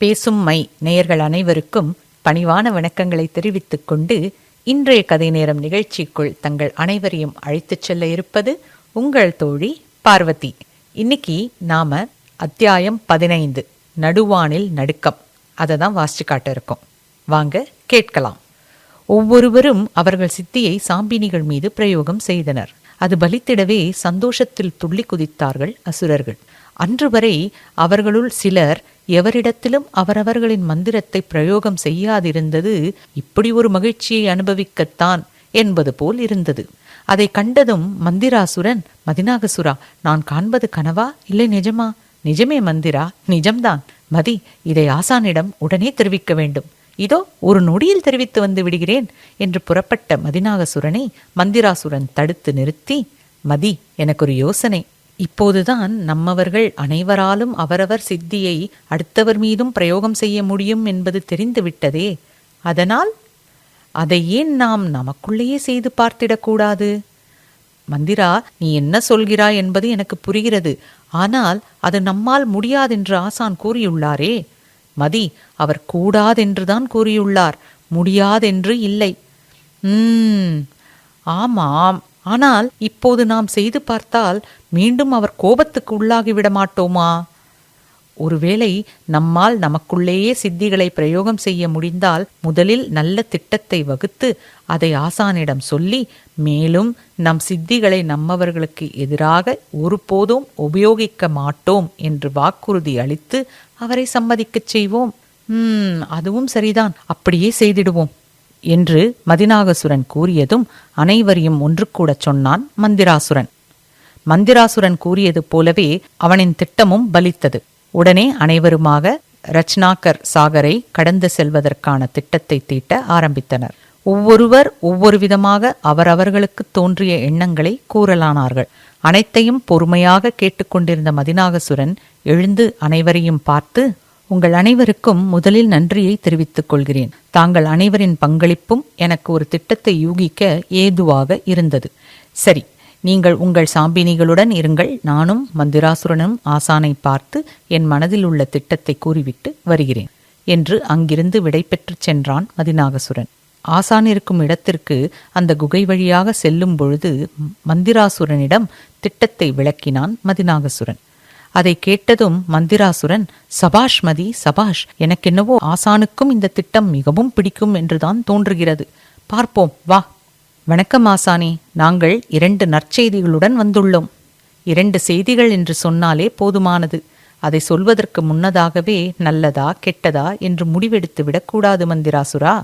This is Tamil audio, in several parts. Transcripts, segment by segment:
பேசும் மை நேயர்கள் அனைவருக்கும் பணிவான வணக்கங்களை தெரிவித்துக் கொண்டு இன்றைய கதை நேரம் நிகழ்ச்சிக்குள் தங்கள் அனைவரையும் அழைத்துச் செல்ல இருப்பது உங்கள் தோழி பார்வதி. இன்னைக்கு நாம அத்தியாயம் பதினைந்து நடுவானில் நடுக்கம். அதை தான் வாசிச்சு காட்ட இருக்கோம். வாங்க கேட்கலாம். ஒவ்வொருவரும் அவர்கள் சித்தியை சாம்பினிகள் மீது பிரயோகம் செய்தனர். அது பலித்திடவே சந்தோஷத்தில் துள்ளி குதித்தார்கள் அசுரர்கள். அன்று வரை அவர்களுள் சிலர் எவரிடத்திலும் அவரவர்களின் மந்திரத்தை பிரயோகம் செய்யாதிருந்தது இப்படி ஒரு மகிழ்ச்சியை அனுபவிக்கத்தான் என்பது போல் இருந்தது. அதை கண்டதும் மந்திராசுரன் மதினாகசுரா நான் காண்பது கனவா? இல்லை நிஜமா? நிஜமே மந்திரா? நிஜம்தான். மதி இதை ஆசானிடம் உடனே தெரிவிக்க வேண்டும். இதோ ஒரு நொடியில் தெரிவித்து வந்து விடுகிறேன் என்று புறப்பட்ட மதினாகசுரனை மந்திராசுரன் தடுத்து நிறுத்தி மதி எனக்கு ஒரு யோசனை. இப்போதுதான் நம்மவர்கள் அனைவராலும் அவரவர் சித்தியை அடுத்தவர் மீதும் பிரயோகம் செய்ய முடியும் என்பது தெரிந்துவிட்டதே. அதனால் அதை ஏன் நாம் நமக்குள்ளேயே செய்து பார்த்திடக்கூடாது மந்திரா நீ என்ன சொல்கிறாய் என்பது எனக்கு புரிகிறது. ஆனால் அது நம்மால் முடியாதென்று ஆசான் கூறியுள்ளாரே. மதி அவர் கூடாதென்றுதான் கூறியுள்ளார். முடியாதென்று இல்லை. உம் ஆமாம். ஆனால் இப்போது நாம் செய்து பார்த்தால் மீண்டும் அவர் கோபத்துக்கு உள்ளாகிவிட மாட்டோமா ஒருவேளை நம்மால் நமக்குள்ளேயே சித்திகளை பிரயோகம் செய்ய முடிந்தால் முதலில் நல்ல திட்டத்தை வகுத்து அதை ஆசானிடம் சொல்லி மேலும் நம் சித்திகளை நம்மவர்களுக்கு எதிராக ஒருபோதும் உபயோகிக்க மாட்டோம் என்று வாக்குறுதி அளித்து அவரை சம்மதிக்கச் செய்வோம். ம் அதுவும் சரிதான். அப்படியே செய்திடுவோம். என்று மதினாகசுரன் கூறியதும் அனைவரையும் ஒன்று கூடச் சொன்னான் மந்திராசுரன். மந்திராசுரன் கூறியது போலவே அவனின் திட்டமும் பலித்தது. உடனே அனைவருமாக ரச்னாக்கர் சாகரை கடந்து செல்வதற்கான திட்டத்தை தீட்ட ஆரம்பித்தனர். ஒவ்வொருவர் ஒவ்வொரு விதமாக அவரவர்களுக்கு தோன்றிய எண்ணங்களை கூறலானார்கள். அனைத்தையும் பொறுமையாக கேட்டுக்கொண்டிருந்த மதினாகசுரன் எழுந்து அனைவரையும் பார்த்து உங்கள் அனைவருக்கும் முதலில் நன்றியை தெரிவித்துக் கொள்கிறேன். தாங்கள் அனைவரின் பங்களிப்பும் எனக்கு ஒரு திட்டத்தை யூகிக்க ஏதுவாக இருந்தது. சரி நீங்கள் உங்கள் சாம்பினிகளுடன் இருங்கள். நானும் மந்திராசுரனும் ஆசானை பார்த்து என் மனதில் உள்ள திட்டத்தை கூறிவிட்டு வருகிறேன் என்று அங்கிருந்து விடைபெற்றுச் சென்றான் மதிநாகசுரன். ஆசான் இருக்கும் இடத்திற்கு அந்த குகை வழியாக செல்லும் பொழுது மந்திராசுரனிடம் திட்டத்தை விளக்கினான் மதிநாகசுரன். அதை கேட்டதும் மந்திராசுரன் சபாஷ் மதி சபாஷ் எனக்கென்னவோ ஆசானுக்கும் இந்த திட்டம் மிகவும் பிடிக்கும் என்றுதான் தோன்றுகிறது. பார்ப்போம் வா. வணக்கம் ஆசானே நாங்கள் இரண்டு நற்செய்திகளுடன் வந்துள்ளோம். இரண்டு செய்திகள் என்று சொன்னாலே போதுமானது. அதை சொல்வதற்கு முன்னதாகவே நல்லதா கெட்டதா என்று முடிவெடுத்து விடக்கூடாது மந்திராசுரா.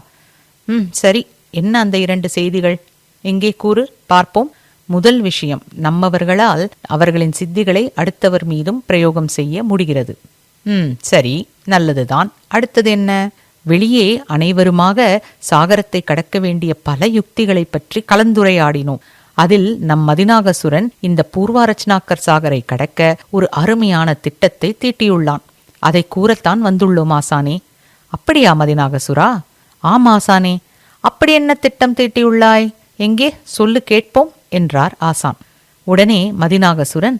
ம் சரி. என்ன அந்த இரண்டு செய்திகள்? எங்கே கூறு? பார்ப்போம். முதல் விஷயம் நம்மவர்களால் அவர்களின் சித்திகளை அடுத்தவர் மீதும் பிரயோகம் செய்ய முடிகிறது. ம் சரி நல்லதுதான். அடுத்தது என்ன? வெளியே அனைவருமாக சாகரத்தை கடக்க வேண்டிய பல யுக்திகளை பற்றி கலந்துரையாடினோம். அதில் நம் மதினாகசுரன் இந்த பூர்வாரச்சனாக்கர் சாகரை கடக்க ஒரு அருமையான திட்டத்தை தீட்டியுள்ளான். அதை கூறத்தான் வந்துள்ளோம் ஆசானே. அப்படியா மதினாகசுரா ஆம் ஆசானே. அப்படி என்ன திட்டம் தீட்டியுள்ளாய்? எங்கே? சொல்லு கேட்போம். என்றார் ஆசான். உடனே மதிநாகசுரன்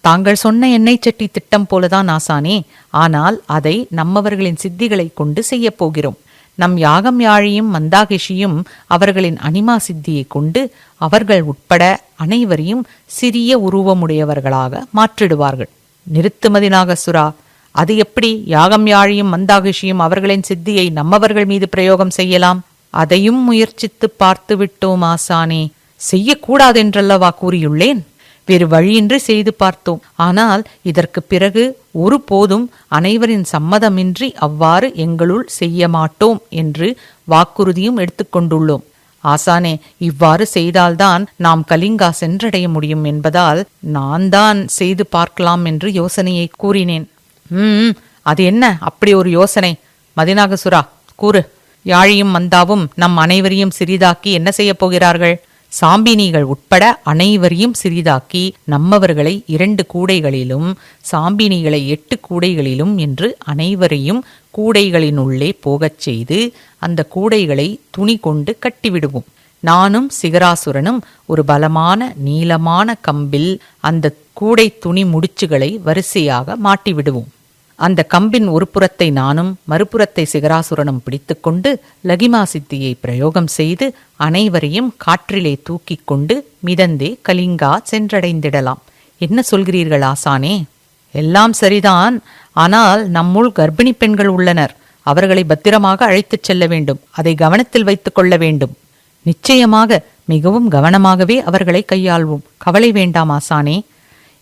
தாங்கள் சொன்ன எண்ணெய் சட்டி திட்டம் போலதான் ஆசானே ஆனால் அதை நம்மவர்களின் சித்திகளை கொண்டு செய்யப் போகிறோம். நம் யாகம் யாழியும் மந்தாகிஷியும் அவர்களின் அனிமா சித்தியை கொண்டு அவர்கள் உட்பட அனைவரையும் சிறிய உருவமுடையவர்களாக மாற்றிடுவார்கள். நிறுத்து மதிநாகசுரா அது எப்படி யாகம் யாழியும் மந்தாகிஷியும் அவர்களின் சித்தியை நம்மவர்கள் மீது பிரயோகம் செய்யலாம்? அதையும் முயற்சித்து பார்த்து விட்டோம் ஆசானே. செய்யக்கூடாதென்றல்லவா கூறியுள்ளேன்? வேறு வழியின்றி செய்து பார்த்தோம். ஆனால் இதற்கு பிறகு ஒருபோதும் அனைவரின் சம்மதமின்றி அவ்வாறு எங்களுள் செய்ய மாட்டோம் என்று வாக்குறுதியும் எடுத்துக்கொண்டுள்ளோம் ஆசானே இவ்வாறு செய்தால்தான் நாம் கலிங்கா சென்றடைய முடியும் என்பதால் நான் தான் செய்து பார்க்கலாம் என்று யோசனையை கூறினேன். ம் அது என்ன? அப்படி ஒரு யோசனை. மதினாகசுரா கூறு. யாழியும் மந்தாவும் நம் அனைவரையும் சிறிதாக்கி என்ன செய்யப் போகிறார்கள்? சாம்பினிகள் உட்பட அனைவரையும் சிறிதாக்கி நம்மவர்களை இரண்டு கூடைகளிலும் சாம்பினிகளை எட்டு கூடைகளிலும் என்று அனைவரையும் கூடைகளினுள்ளே போகச் செய்து அந்த கூடைகளை துணி கொண்டு கட்டிவிடுவோம். நானும் சிகராசுரனும் ஒரு பலமான நீளமான கம்பில் அந்த கூடை துணி முடிச்சுகளை வரிசையாக மாட்டிவிடுவோம். அந்த கம்பின் ஒரு புறத்தை நானும் மறுபுறத்தை சிகராசுரனும் பிடித்துக்கொண்டு லகிமா சித்தியை பிரயோகம் செய்து அனைவரையும் காற்றிலே தூக்கிக் கொண்டு மிதந்தே கலிங்கா சென்றடைந்திடலாம். என்ன சொல்கிறீர்கள் ஆசானே? எல்லாம் சரிதான். ஆனால் நம்முள் கர்ப்பிணி பெண்கள் உள்ளனர். அவர்களை பத்திரமாக அழைத்துச் செல்ல வேண்டும். அதை கவனத்தில் வைத்துக் கொள்ள வேண்டும். நிச்சயமாக மிகவும் கவனமாகவே அவர்களை கையாள்வோம். கவலை வேண்டாம் ஆசானே.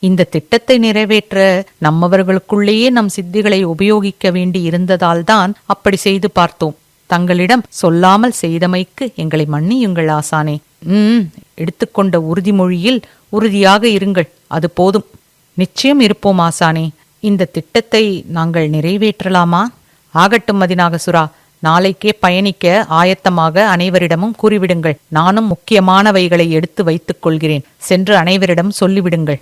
இந்த திட்டத்தை நிறைவேற்ற நம்மவர்களுக்குள்ளேயே நம் சித்திகளை உபயோகிக்க வேண்டி இருந்ததால்தான் அப்படி செய்து பார்த்தோம். தங்களிடம் சொல்லாமல் செய்தமைக்கு எங்களை மன்னியுங்கள் ஆசானே. ம் எடுத்துக்கொண்ட உறுதிமொழியில் உறுதியாக இருங்கள் அது போதும். நிச்சயம் இருப்போம் ஆசானே. இந்த திட்டத்தை நாங்கள் நிறைவேற்றலாமா? ஆகட்டும் மதிநாகசுரா நாளைக்கே பயணிக்க ஆயத்தமாக அனைவரிடமும் கூறிவிடுங்கள். நானும் முக்கியமானவைகளை எடுத்து வைத்துக் கொள்கிறேன். சென்று அனைவரிடம் சொல்லிவிடுங்கள்.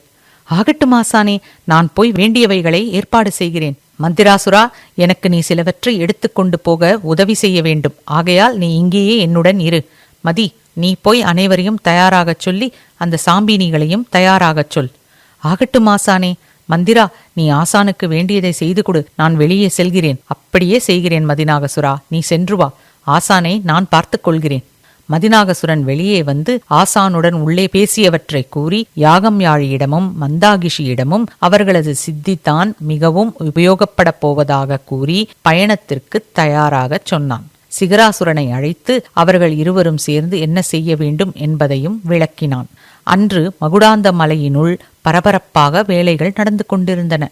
ஆகட்டும் ஆசானே நான் போய் வேண்டியவைகளை ஏற்பாடு செய்கிறேன். மந்திராசுரா எனக்கு நீ சிலவற்றை எடுத்துக்கொண்டு போக உதவி செய்ய வேண்டும். ஆகையால் நீ இங்கேயே என்னுடன் இரு. மதி நீ போய் அனைவரையும் தயாராகச் சொல்லி அந்த சாம்பினிகளையும் தயாராகச் சொல். ஆகட்டும் ஆசானே மந்திரா நீ ஆசானுக்கு வேண்டியதை செய்து கொடு. நான் வெளியே செல்கிறேன். அப்படியே செய்கிறேன் மதிநாகசுரா. நீ சென்று வா. ஆசானை நான் பார்த்துக் கொள்கிறேன். மதிநாகசுரன் வெளியே வந்து ஆசானுடன் உள்ளே பேசியவற்றை கூறி யாகம்யாழியிடமும் மந்தாகிஷியிடமும் அவர்களது சித்திதான் மிகவும் உபயோகப்படப் போவதாக கூறி பயணத்திற்கு தயாராகச் சொன்னான். சிகராசுரனை அழைத்து அவர்கள் இருவரும் சேர்ந்து என்ன செய்ய வேண்டும் என்பதையும் விளக்கினான். அன்று மகுடாந்த மலையினுள் பரபரப்பாக வேலைகள் நடந்து கொண்டிருந்தன.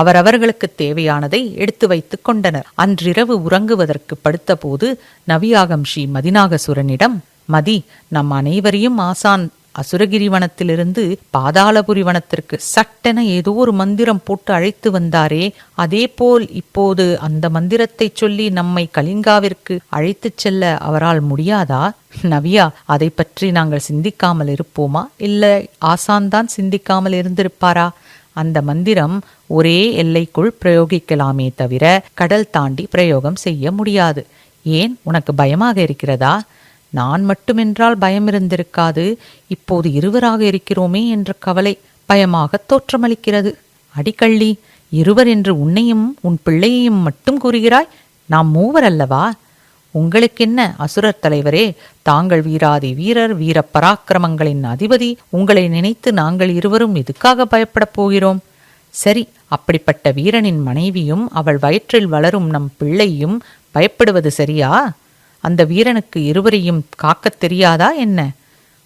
அவரவர்களுக்கு தேவையானதை எடுத்து வைத்துக் கொண்டனர். அன்றிரவு உறங்குவதற்கு படுத்தபோது நவியாகம் ஸ்ரீ மதிநாகசுரனிடம் மதி நம் அனைவரையும் ஆசான் அசுரகிரிவனத்திலிருந்து பாதாளபுரி வனத்திற்கு சட்டென ஏதோ ஒரு மந்திரம் போட்டு அழைத்து வந்தாரே. அதேபோல் இப்போது அந்த மந்திரத்தை சொல்லி நம்மை கலிங்காவிற்கு அழைத்துச் செல்ல அவரால் முடியாதா? நவியா அதை பற்றி நாங்கள் சிந்திக்காமல் இருப்போமா? இல்லை ஆசான் சிந்திக்காமல் இருந்திருப்பாரா? அந்த மந்திரம் ஒரே எல்லைக்குள் பிரயோகிக்கலாமே தவிர கடல் தாண்டி பிரயோகம் செய்ய முடியாது. ஏன்? உனக்கு பயமாக இருக்கிறதா? நான் மட்டுமென்றால் பயம் இருந்திருக்காது இப்போது இருவராக இருக்கிறோமே என்ற கவலை பயமாக தோற்றமளிக்கிறது. அடிக்கள்ளி இருவர் என்று உன்னையும் உன் பிள்ளையையும் மட்டும் கூறுகிறாய்? நாம் மூவர் அல்லவா உங்களுக்கென்ன? அசுரர் தலைவரே தாங்கள் வீராதி வீரர் வீர பராக்கிரமங்களின் அதிபதி உங்களை நினைத்து நாங்கள் இருவரும் எதுக்காக பயப்படப் போகிறோம்? சரி அப்படிப்பட்ட வீரனின் மனைவியும் அவள் வயிற்றில் வளரும் நம் பிள்ளையும் பயப்படுவது சரியா? அந்த வீரனுக்கு இருவரையும் காக்கத் தெரியாதா என்ன?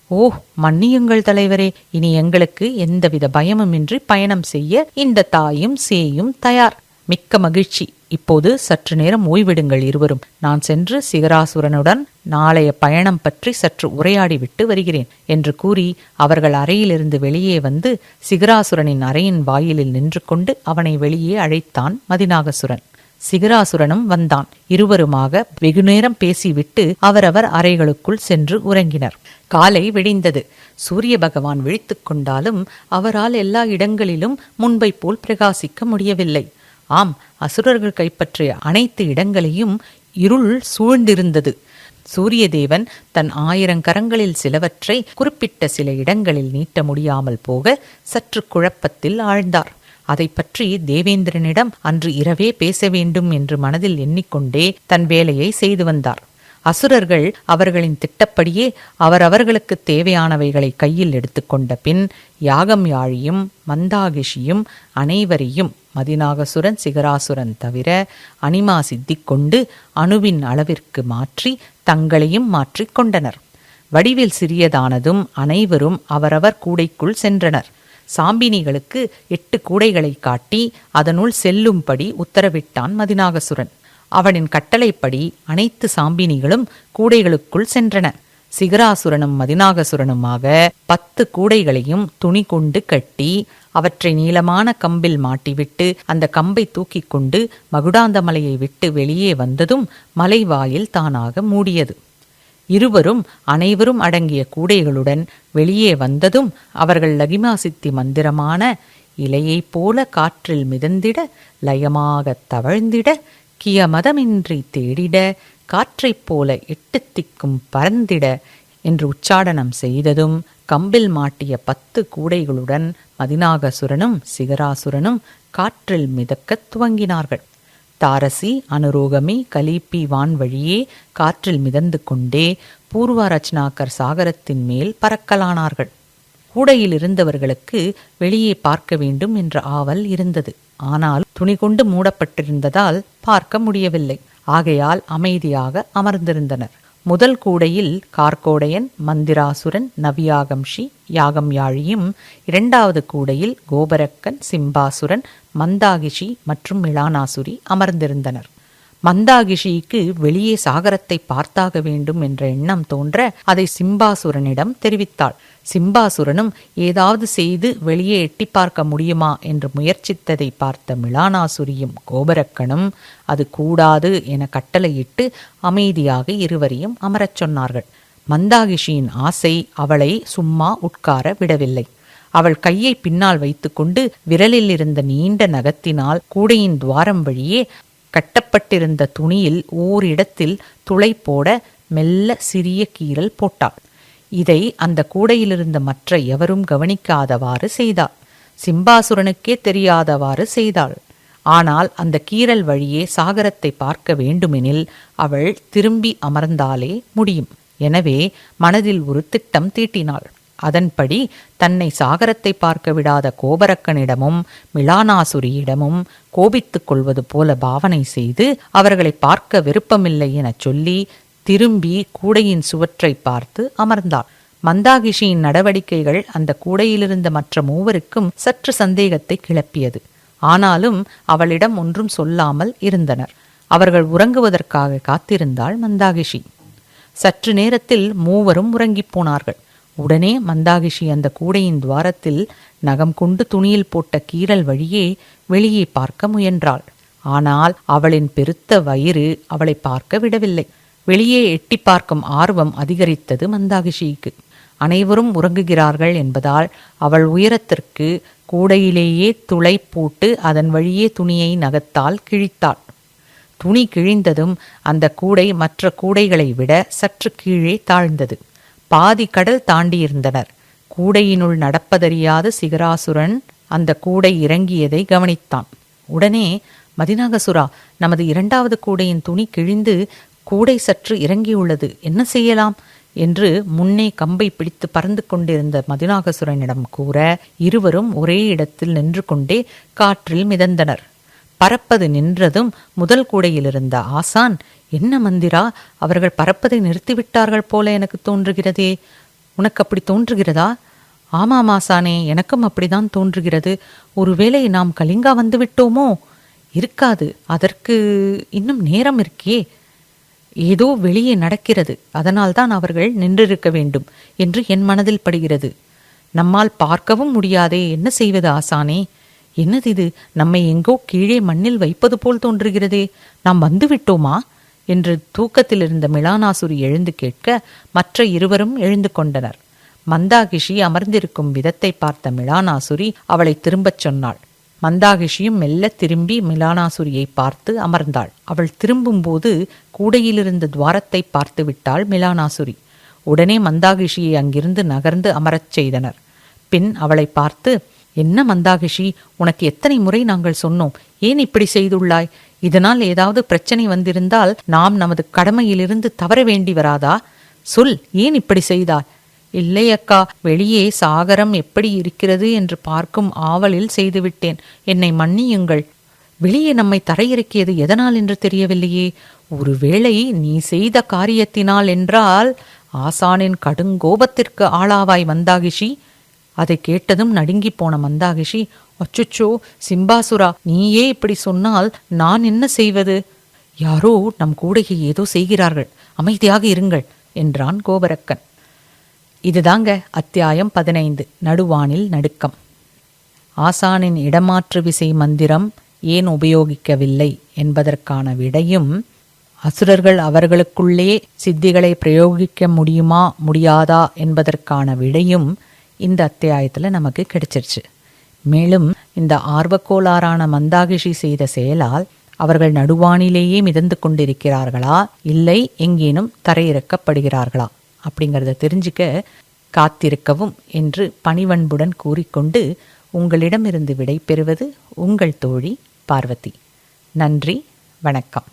ஓ மன்னியுங்கள் தலைவரே இனி எங்களுக்கு எந்தவித பயமுமின்றி பயணம் செய்ய இந்த தாயும் சேயும் தயார். மிக்க மகிழ்ச்சி. இப்போது சற்று நேரம் ஓய்விடுங்கள் இருவரும். நான் சென்று சிகராசுரனுடன் நாளைய பயணம் பற்றி சற்று உரையாடிவிட்டு வருகிறேன் என்று கூறி அவர்கள் அறையிலிருந்து வெளியே வந்து சிகராசுரனின் அறையின் வாயிலில் நின்று கொண்டு அவனை வெளியே அழைத்தான் மதிநாகசுரன். சிகராசுரனும் வந்தான். இருவருமாக வெகுநேரம் பேசிவிட்டு அவரவர் அறைகளுக்குள் சென்று உறங்கினர். காலை விடிந்தது. சூரிய பகவான் விழித்துக் கொண்டாலும் அவரால் எல்லா இடங்களிலும் முன்பை போல் பிரகாசிக்க முடியவில்லை. ஆம் அசுரர்கள் கைப்பற்றிய அனைத்து இடங்களையும் இருள் சூழ்ந்திருந்தது. சூரியதேவன் தன் ஆயிரம் கரங்களில் சிலவற்றை குறிப்பிட்ட சில இடங்களில் நீட்ட முடியாமல் போக சற்று குழப்பத்தில் ஆழ்ந்தார். அதை பற்றி தேவேந்திரனிடம் அன்று இரவே பேச வேண்டும் என்று மனதில் எண்ணிக்கொண்டே தன் வேலையை செய்து வந்தார். அசுரர்கள் அவர்களின் திட்டப்படியே அவரவர்களுக்கு தேவையானவைகளை கையில் எடுத்துக்கொண்ட பின் யாகம் யாழியும் மந்தாகிஷியும் அனைவரையும் மதிநாகசுரன் சிகராசுரன் தவிர அனிமா சித்திக் கொண்டு அணுவின் அளவிற்கு மாற்றி தங்களையும் மாற்றிக் கொண்டனர். வடிவில் சிறியதானதும் அனைவரும் அவரவர் கூடைக்குள் சென்றனர். சாம்பினிகளுக்கு எட்டு கூடைகளை காட்டி அதனுள் செல்லும்படி உத்தரவிட்டான் மதிநாகசுரன். அவனின் கட்டளைப்படி அனைத்து சாம்பினிகளும் கூடைகளுக்குள் சென்றன. சிகராசுரனும் மதிநாகசுரனுமாக பத்து கூடைகளையும் துணி கொண்டு கட்டி அவற்றை நீளமான கம்பில் மாட்டிவிட்டு அந்த கம்பை தூக்கிக் கொண்டு மகுடாந்தமலையை விட்டு வெளியே வந்ததும் மலைவாயில் தானாக மூடியது. இருவரும் அனைவரும் அடங்கிய கூடைகளுடன் வெளியே வந்ததும் அவர்கள் லகிமா சித்தி மந்திரமான இலையைப் போல காற்றில் மிதந்திட லயமாகத் தவழ்ந்திட கியமதமின்றி தேடிட காற்றைப் போல எட்டு திக்கும் பறந்திட என்று உச்சாடனம் செய்ததும் கம்பில் மாட்டிய பத்து கூடைகளுடன் மதிநாகசுரனும் சிகராசுரனும் காற்றில் மிதக்கத் துவங்கினார்கள். தாரசி அனுரோகமி கலீப்பி வான் வழியே காற்றில் மிதந்து கொண்டே பூர்வரச்னாக்கர் சாகரத்தின் மேல் பறக்கலானார்கள். கூடையில் இருந்தவர்களுக்கு வெளியே பார்க்க வேண்டும் என்ற ஆவல் இருந்தது. ஆனால் துணி கொண்டு மூடப்பட்டிருந்ததால் பார்க்க முடியவில்லை. ஆகையால் அமைதியாக அமர்ந்திருந்தனர். முதல் கூடையில் கார்கோடையன் மந்திராசுரன் நவியாகம்ஷி யாகம் யாழியும் இரண்டாவது கூடையில் கோபரக்கன் சிம்பாசுரன் மந்தாகிஷி மற்றும் மிளானாசுரி அமர்ந்திருந்தனர். மந்தாகிஷிக்கு வெளியே சாகரத்தை பார்த்தாக வேண்டும் என்ற எண்ணம் தோன்ற அதை சிம்பாசுரனிடம் தெரிவித்தாள். சிம்பாசுரனும் ஏதாவது செய்து வெளியே எட்டி பார்க்க முடியுமா என்று முயற்சித்ததை பார்த்த மிளானாசுரியும் கோபரக்கனும் அது கூடாது என கட்டளையிட்டு அமைதியாக இருவரையும் அமரச் சொன்னார்கள். மந்தாகிஷியின் ஆசை அவளை சும்மா உட்கார விடவில்லை. அவள் கையை பின்னால் வைத்துக்கொண்டு விரலில் இருந்த நீண்ட நகத்தினால் கூடையின் துவாரம் வழியே கட்டப்பட்டிருந்த துணியில் ஓரிடத்தில் துளை போட மெல்ல சிறிய கீறல் போட்டாள். இதை அந்த கூடையிலிருந்த மற்ற எவரும் கவனிக்காதவாறு செய்தாள். சிம்பாசுரனுக்கே தெரியாதவாறு செய்தாள். ஆனால் அந்த கீறல் வழியே சாகரத்தை பார்க்க வேண்டுமெனில் அவள் திரும்பி அமர்ந்தாலே முடியும். எனவே மனதில் ஒரு திட்டம் தீட்டினாள். அதன்படி தன்னை சாகரத்தை பார்க்க விடாத கோபரக்கனிடமும் மிலானாசுரியிடமும் கோபித்துக் கொள்வது போல பாவனை செய்து அவர்களை பார்க்க விருப்பமில்லை எனச் சொல்லி திரும்பி கூடையின் சுவற்றை பார்த்து அமர்ந்தாள். மந்தாகிஷியின் நடவடிக்கைகள் அந்த கூடையிலிருந்த மற்ற மூவருக்கும் சற்று சந்தேகத்தை கிளப்பியது. ஆனாலும் அவளிடம் ஒன்றும் சொல்லாமல் இருந்தனர். அவர்கள் உறங்குவதற்காக காத்திருந்தாள் மந்தாகிஷி. சற்று நேரத்தில் மூவரும் உறங்கிப் போனார்கள். உடனே மந்தாகிஷி அந்த கூடையின் துவாரத்தில் நகம் கொண்டு துணியில் போட்ட கீறல் வழியே வெளியே பார்க்க முயன்றாள். ஆனால் அவளின் பெருத்த வயிறு அவளை பார்க்க விடவில்லை. வெளியே எட்டி பார்க்கும் ஆர்வம் அதிகரித்தது மந்தாகிஷிக்கு. அனைவரும் உறங்குகிறார்கள் என்பதால் அவள் உயரத்திற்கு கூடையிலேயே துளை போட்டு அதன் வழியே துணியை நகத்தால் கிழித்தாள். துணி கிழிந்ததும் அந்த கூடை மற்ற கூடைகளை விட சற்று கீழே தாழ்ந்தது. பாதி கடல் தாண்டியிருந்தனர். கூடையினுள் நடப்பதறியாத சிகராசுரன் அந்த கூடை இறங்கியதை கவனித்தான். உடனே மதிநாகசுரா நமது இரண்டாவது கூடையின் துணி கிழிந்து கூடை சற்று இறங்கியுள்ளது. என்ன செய்யலாம்? என்று முன்னே கம்பை பிடித்து பறந்து கொண்டிருந்த மதிநாகசுரனிடம் கூற இருவரும் ஒரே இடத்தில் நின்று கொண்டே காற்றில் மிதந்தனர். பறப்பது நின்றதும் முதல் கூடையிலிருந்த ஆசான் என்ன மந்திரா அவர்கள் பறப்பதை நிறுத்திவிட்டார்கள் போல எனக்கு தோன்றுகிறதே. உனக்கு அப்படி தோன்றுகிறதா? ஆமாம் ஆசானே எனக்கும் அப்படிதான் தோன்றுகிறது. ஒருவேளை நாம் கலிங்கா வந்து விட்டோமோ இருக்காது அதற்கு இன்னும் நேரம் இருக்கே ஏதோ வெளியே நடக்கிறது. அதனால்தான் அவர்கள் நின்றிருக்க வேண்டும் என்று என் மனதில் படுகிறது. நம்மால் பார்க்கவும் முடியாதே. என்ன செய்வது ஆசானே? என்னது இது? நம்மை எங்கோ கீழே மண்ணில் வைப்பது போல் தோன்றுகிறதே. நாம் வந்துவிட்டோமா? என்று தூக்கத்தில் இருந்த மிளானாசுரி எழுந்து கேட்க மற்ற இருவரும் எழுந்து கொண்டனர். மந்தாகிஷி அமர்ந்திருக்கும் விதத்தை பார்த்த மிளானாசுரி அவளை திரும்பச் சொன்னாள். மந்தாகிஷியும் மெல்ல திரும்பி மிலானாசுரியை பார்த்து அமர்ந்தாள். அவள் திரும்பும்போது கூடையிலிருந்த துவாரத்தை பார்த்து விட்டாள் மிலானாசுரி. உடனே மந்தாகிஷியை அங்கிருந்து நகர்ந்து அமரச் செய்தனர். பின் அவளை பார்த்து என்ன மந்தாகிஷி உனக்கு எத்தனை முறை நாங்கள் சொன்னோம்? ஏன் இப்படி செய்துள்ளாய்? இதனால் ஏதாவது பிரச்சனை வந்திருந்தால் நாம் நமது கடமையிலிருந்து தவற வேண்டி வராதா? சொல் ஏன் இப்படி செய்தாய்? இல்லை அக்கா வெளியே சாகரம் எப்படி இருக்கிறது என்று பார்க்கும் ஆவலில் செய்துவிட்டேன். என்னை மன்னியுங்கள். வெளியே நம்மை தரையிறக்கியது எதனால் என்று தெரியவில்லையே. ஒருவேளை நீ செய்த காரியத்தினால் என்றால் ஆசானின் கடுங்கோபத்திற்கு ஆளாவாய் வந்தாகிஷி அதை கேட்டதும் நடுங்கி போன மந்தாகிஷி அச்சுச்சோ சிம்பாசுரா நீயே இப்படி சொன்னால் நான் என்ன செய்வது? யாரோ நம் கூடையை ஏதோ செய்கிறார்கள். அமைதியாக இருங்கள் என்றான் கோபரக்கன். இதுதாங்க அத்தியாயம் பதினைந்து நடுவானில் நடுக்கம். ஆசானின் இடமாற்று விசை மந்திரம் ஏன் உபயோகிக்கவில்லை என்பதற்கான விடையும் அசுரர்கள் அவர்களுக்குள்ளே சித்திகளை பிரயோகிக்க முடியுமா முடியாதா என்பதற்கான விடையும் இந்த அத்தியாயத்தில் நமக்கு கிடைச்சிருச்சு. மேலும் இந்த ஆர்வக்கோளாறான மந்தாகிஷி செய்த செயலால் அவர்கள் நடுவானிலேயே மிதந்து கொண்டிருக்கிறார்களா? இல்லை எங்கேனும் தரையிறக்கப்படுகிறார்களா? அப்படிங்கிறத தெரிஞ்சுக்க காத்திருக்கவும் என்று பணிவன்புடன் கூறிக்கொண்டு உங்களிடமிருந்து விடை பெறுவது உங்கள் தோழி பார்வதி. நன்றி வணக்கம்.